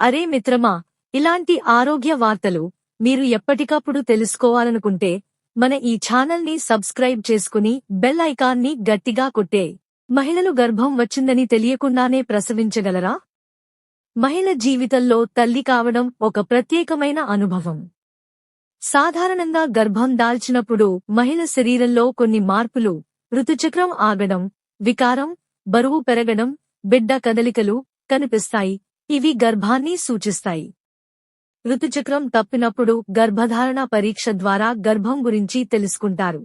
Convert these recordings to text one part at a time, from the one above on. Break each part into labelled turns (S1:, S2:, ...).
S1: అరే మిత్రమా ఇలాంటి ఆరోగ్య వార్తలు మీరు ఎప్పటికప్పుడు తెలుసుకోవాలనుకుంటే మన ఈ ఛానల్ని సబ్స్క్రైబ్ చేసుకుని బెల్ ఐకాన్ని గట్టిగా కొట్టే. మహిళలు గర్భం వచ్చిందని తెలియకుండానే ప్రసవించగలరా? మహిళ జీవితంలో తల్లి కావడం ఒక ప్రత్యేకమైన అనుభవం. సాధారణంగా గర్భం దాల్చినప్పుడు మహిళ శరీరంలో కొన్ని మార్పులు ఋతుచక్రం ఆగడం వికారం బరువు పెరగడం బిడ్డ కదలికలు కనిపిస్తాయి. ఇవి గర్భాన్ని సూచిస్తాయి. ఋతుచక్రం తప్పినప్పుడు గర్భధారణ పరీక్ష ద్వారా గర్భం గురించి తెలుసుకుంటారు.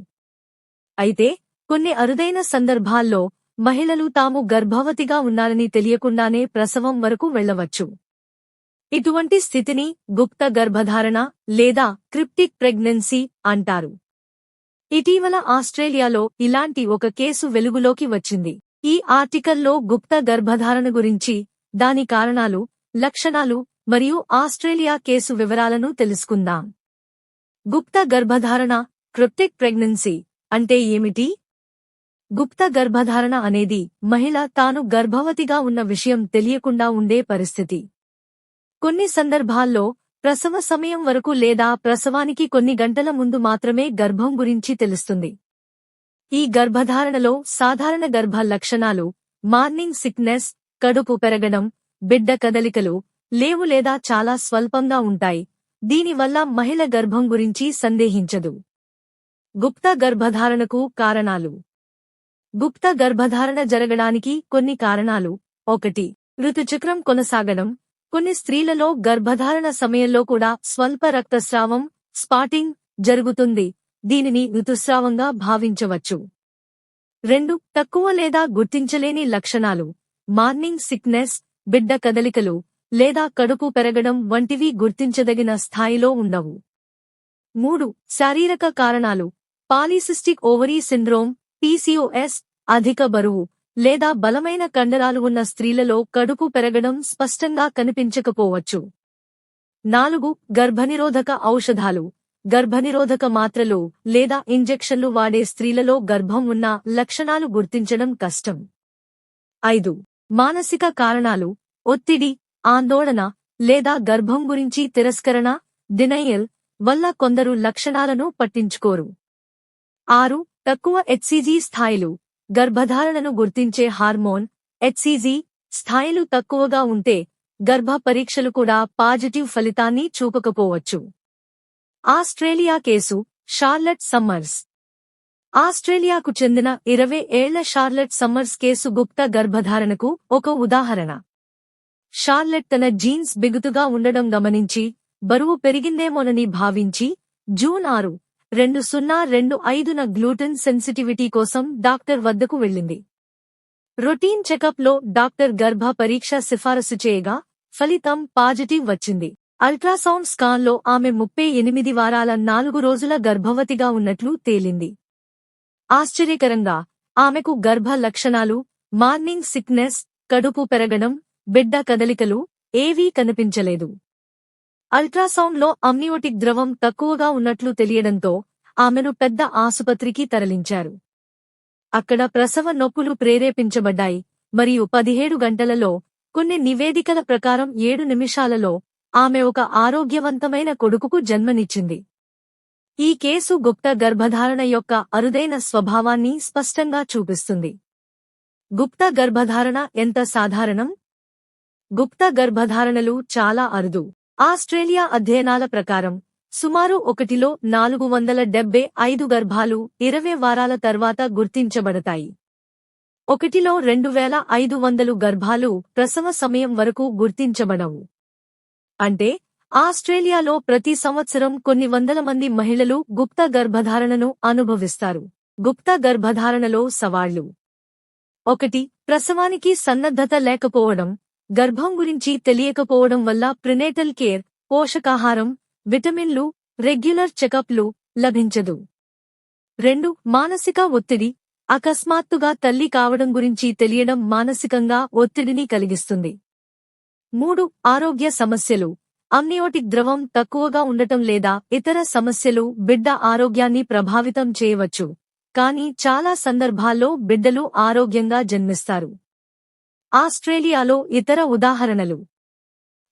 S1: అయితే కొన్ని అరుదైన సందర్భాల్లో మహిళలు తాము గర్భవతిగా ఉన్నారని తెలియకుండానే ప్రసవం వరకు వెళ్ళవచ్చు ఇటువంటి స్థితిని గుప్త గర్భధారణ లేదా క్రిప్టిక్ ప్రెగ్నెన్సీ అంటారు. ఇటీవల ఆస్ట్రేలియాలో ఇలాంటి ఒక కేసు వెలుగులోకి వచ్చింది. ఈ ఆర్టికల్లో గుప్త గర్భధారణ గురించి దాని కారణాలు లక్షణాలు మరియు ఆస్ట్రేలియా కేసు వివరాలను తెలుసుకుందాం. గుప్త గర్భధారణ క్రిప్టిక్ ప్రెగ్నెన్సీ అంటే ఏమిటి? గుప్త గర్భధారణ అనేది మహిళ తాను గర్భవతిగా ఉన్న విషయం తెలియకుండా ఉండే పరిస్థితి. కొన్ని సందర్భాల్లో ప్రసవ సమయం వరకు లేదా ప్రసవానికి కొన్ని గంటల ముందు మాత్రమే గర్భం గురించి తెలుస్తుంది. ఈ గర్భధారణలో సాధారణ గర్భ లక్షణాలు మార్నింగ్ సిక్నెస్ కడుపు పెరగడం బిడ్డ కదలికలు లేవు లేదా చాలా స్వల్పంగా ఉంటాయి. దీనివల్ల మహిళ గర్భం గురించి సందేహించదు. గుప్త గర్భధారణకు కారణాలు. గుప్త గర్భధారణ జరగడానికి కొన్ని కారణాలు. ఒకటి ఋతుచక్రం కొనసాగడం. కొన్ని స్త్రీలలో గర్భధారణ సమయంలో కూడా స్వల్ప రక్తస్రావం స్పాటింగ్ జరుగుతుంది. దీనిని ఋతుస్రావంగా భావించవచ్చు. రెండు తక్కువ లేదా గుర్తించలేని లక్షణాలు. మార్నింగ్ సిక్నెస్ బిడ్డ కదలికలు లేదా కడుపు పెరగడం వంటివి గుర్తించదగిన స్థాయిలో ఉండవు. మూడు శారీరక కారణాలు. పాలిసిస్టిక్ ఓవరీ సిండ్రోమ్ పీసీఓఎస్ అధిక బరువు లేదా బలమైన కండరాలు ఉన్న స్త్రీలలో కడుపు పెరగడం స్పష్టంగా కనిపించకపోవచ్చు. నాలుగు గర్భనిరోధక ఔషధాలు. గర్భనిరోధక మాత్రలు లేదా ఇంజెక్షన్లు వాడే స్త్రీలలో గర్భం ఉన్న లక్షణాలు గుర్తించడం కష్టం. ఐదు మానసిక కారణాలు ఒత్తిడి ఆందోళన లేదా గర్భం గురించి తిరస్కరణ డినయల్ వల్ల కొందరు లక్షణాలను పట్టించుకోరు. ఆరు తక్కువ హెచ్సిజీ స్థాయిలు గర్భధారణను గుర్తించే హార్మోన్ హెచ్సిజీ స్థాయిలు తక్కువగా ఉంటే గర్భ పరీక్షలు కూడా పాజిటివ్ ఫలితాన్ని చూపకపోవచ్చు. Australia case Charlotte Summers. ఆస్ట్రేలియాకు చెందిన ఇరవై ఏళ్ళ షార్లెట్ సమ్మర్స్ కేసు గుప్త గర్భధారణకు ఒక ఉదాహరణ. షార్లెట్ తన జీన్స్ బిగుతుగా ఉండడం గమనించి బరువు పెరిగిందేమోనని భావించి జూన్ ఆరు రెండు సున్నా రెండు ఐదున గ్లూటెన్ సెన్సిటివిటీ కోసం డాక్టర్ వద్దకు వెళ్ళింది. రొటీన్ చెకప్లో డాక్టర్ గర్భ పరీక్ష సిఫారసు చేయగా ఫలితం పాజిటివ్ వచ్చింది. అల్ట్రాసౌండ్ స్కాన్లో ఆమె ముప్పై ఎనిమిది వారాల నాలుగు రోజుల గర్భవతిగా ఉన్నట్లు తేలింది. ఆశ్చర్యకరంగా ఆమెకు గర్భ లక్షణాలు మార్నింగ్ సిక్నెస్ కడుపు పెరగడం బిడ్డ కదలికలు ఏవీ కనిపించలేదు. అల్ట్రాసౌండ్లో అమ్నియోటిక్ ద్రవం తక్కువగా ఉన్నట్లు తెలియడంతో ఆమెను పెద్ద ఆసుపత్రికి తరలించారు. అక్కడ ప్రసవ నొప్పులు ప్రేరేపించబడ్డాయి. మరియు పదిహేడు గంటలలో కొన్ని నివేదికల ప్రకారం ఏడు నిమిషాలలో ఆమె ఒక ఆరోగ్యవంతమైన కొడుకుకు జన్మనిచ్చింది. ఈ కేసు గుప్త గర్భధారణ యొక్క అరుదైన స్వభావాన్ని స్పష్టంగా చూపిస్తుంది. గుప్త గర్భధారణ ఎంత సాధారణం? గుప్త గర్భధారణలు చాలా అరుదు. ఆస్ట్రేలియా అధ్యయనాల ప్రకారం సుమారు ఒకటిలో నాలుగు వందల డెబ్బై ఐదు గర్భాలు ఇరవై వారాల తర్వాత గుర్తించబడతాయి. ఒకటిలో రెండు వేల ఐదు వందలు గర్భాలు ప్రసవ సమయం వరకు గుర్తించబడవు. అంటే ఆస్ట్రేలియాలో ప్రతి సంవత్సరం కొన్ని వందల మంది మహిళలు గుప్త గర్భధారణను అనుభవిస్తారు. గుప్త గర్భధారణలో సవాళ్ళు. ఒకటి ప్రసవానికి సన్నద్ధత లేకపోవడం. గర్భం గురించి తెలియకపోవడం వల్ల ప్రినేటల్ కేర్ పోషకాహారం విటమిన్లు రెగ్యులర్ చెకప్లు లభించదు. రెండు మానసిక ఒత్తిడి. అకస్మాత్తుగా తల్లి కావడం గురించి తెలియడం మానసికంగా ఒత్తిడిని కలిగిస్తుంది. మూడు ఆరోగ్య సమస్యలు. అమ్నియోటిక్ ద్రవం తక్కువగా ఉండటం లేదా ఇతర సమస్యలు బిడ్డ ఆరోగ్యాన్ని ప్రభావితం చేయవచ్చు. కానీ చాలా సందర్భాల్లో బిడ్డలు ఆరోగ్యంగా జన్మిస్తారు. ఆస్ట్రేలియాలో ఇతర ఉదాహరణలు.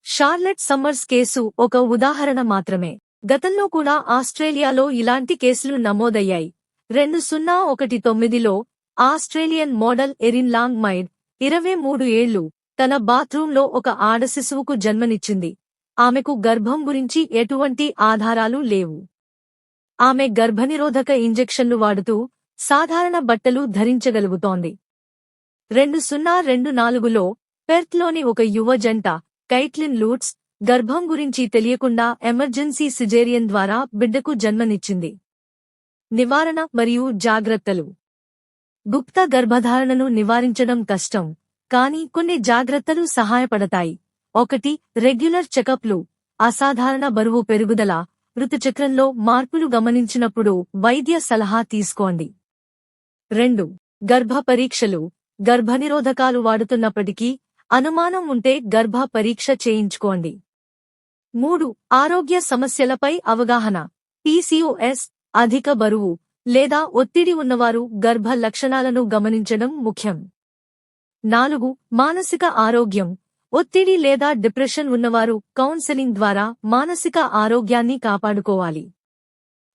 S1: షార్లెట్ సమ్మర్స్ కేసు ఒక ఉదాహరణ మాత్రమే. గతంలో కూడా ఆస్ట్రేలియాలో ఇలాంటి కేసులు నమోదయ్యాయి. రెండు సున్నా ఒకటి తొమ్మిదిలో ఆస్ట్రేలియన్ మోడల్ ఎరిన్ లాంగ్ మైడ్ ఇరవై మూడు ఏళ్ళు తన బాత్రూంలో ఒక ఆడశిశువుకు జన్మనిచ్చింది. ఆమెకు గర్భం గురించి ఎటువంటి ఆధారాలు లేవు. ఆమె గర్భనిరోధక ఇంజెక్షన్లు వాడుతూ సాధారణ బట్టలు ధరించగలుగుతోంది. రెండు సున్నా రెండు నాలుగులో పెర్త్లోని ఒక యువ జంట కైట్లిన్ లూట్స్ గర్భం గురించి తెలియకుండా ఎమర్జెన్సీ సిజేరియన్ ద్వారా బిడ్డకు జన్మనిచ్చింది. నివారణ మరియు జాగ్రత్తలు. గుప్త గర్భధారణను నివారించడం కష్టం కానీ కొన్ని జాగ్రత్తలు సహాయపడతాయి. ఒకటి రెగ్యులర్ చెకప్లు. అసాధారణ బరువు పెరుగుదల. ఋతుచక్రంలో మార్పులు గమనించినప్పుడు వైద్య సలహా తీసుకోండి. రెండు గర్భ పరీక్షలు గర్భనిరోధకాలు వాడుతున్నప్పటికీ అనుమానం ఉంటే గర్భ పరీక్ష చేయించుకోండి. మూడు ఆరోగ్య సమస్యలపై అవగాహన. పీసీఓఎస్ అధిక బరువు లేదా ఒత్తిడి ఉన్నవారు గర్భ లక్షణాలను గమనించడం ముఖ్యం. నాలుగు మానసిక ఆరోగ్యం. ఒత్తిడి లేదా డిప్రెషన్ ఉన్నవారు కౌన్సెలింగ్ ద్వారా మానసిక ఆరోగ్యాన్ని కాపాడుకోవాలి.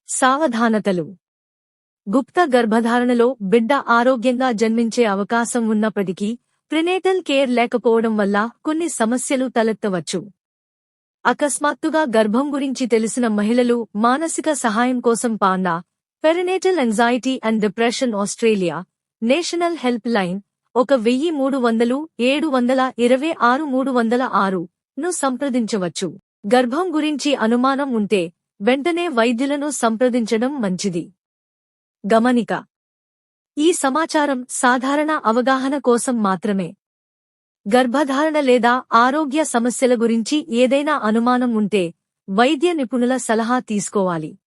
S1: సావధానతలు. గుప్త గర్భధారణలో బిడ్డ ఆరోగ్యంగా జన్మించే అవకాశం ఉన్నప్పటికీ ప్రినేటల్ కేర్ లేకపోవడం వల్ల కొన్ని సమస్యలు తలెత్తవచ్చు. అకస్మాత్తుగా గర్భం గురించి తెలిసిన మహిళలు మానసిక సహాయం కోసం PANDA perinatal anxiety and depression Australia national helpline ఒక వెయ్యి మూడు వందలు ఏడు వందల ఇరవై ఆరు మూడు వందల ఆరు ను సంప్రదించవచ్చు. గర్భం గురించి అనుమానం ఉంటే వెంటనే వైద్యులను సంప్రదించడం మంచిది. గమనిక. ఈ సమాచారం సాధారణ అవగాహన కోసం మాత్రమే. గర్భధారణ లేదా ఆరోగ్య సమస్యల గురించి ఏదైనా అనుమానం ఉంటే వైద్య నిపుణుల సలహా తీసుకోవాలి.